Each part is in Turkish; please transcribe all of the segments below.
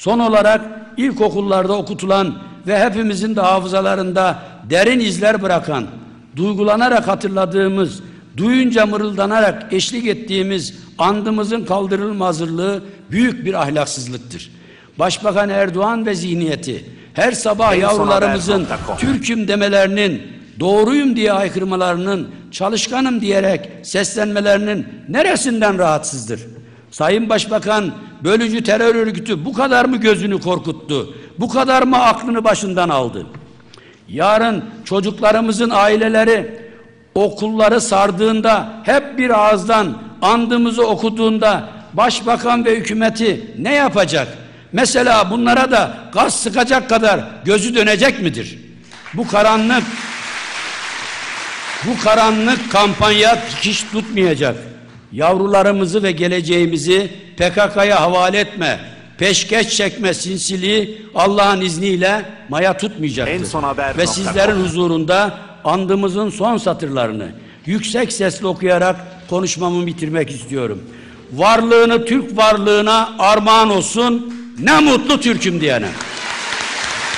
Son olarak ilkokullarda okutulan ve hepimizin de hafızalarında derin izler bırakan, duygulanarak hatırladığımız, duyunca mırıldanarak eşlik ettiğimiz andımızın kaldırılmazlığı büyük bir ahlaksızlıktır. Başbakan Erdoğan ve zihniyeti her sabah En yavrularımızın. Türk'üm demelerinin, doğruyum diye haykırmalarının, çalışkanım diyerek seslenmelerinin neresinden rahatsızdır? Sayın Başbakan, bölücü terör örgütü bu kadar mı gözünü korkuttu? Bu kadar mı aklını başından aldı? Yarın çocuklarımızın aileleri okulları sardığında hep bir ağızdan andımızı okuduğunda başbakan ve hükümeti ne yapacak? Mesela bunlara da gaz sıkacak kadar gözü dönecek midir? Bu karanlık bu karanlık kampanya hiç tutmayacak. Yavrularımızı ve geleceğimizi PKK'ya havale etme. Peşkeş çekme sinsiliği Allah'ın izniyle maya tutmayacaktır. En son haber ve sizlerin huzurunda andımızın son satırlarını yüksek sesle okuyarak konuşmamı bitirmek istiyorum. Varlığını Türk varlığına armağan olsun. Ne mutlu Türk'üm diyene.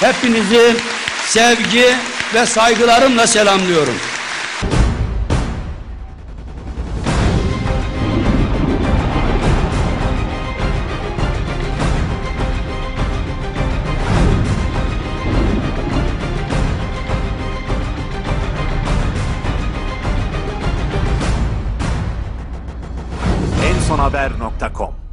Hepinizi sevgi ve saygılarımla selamlıyorum. En son haber.com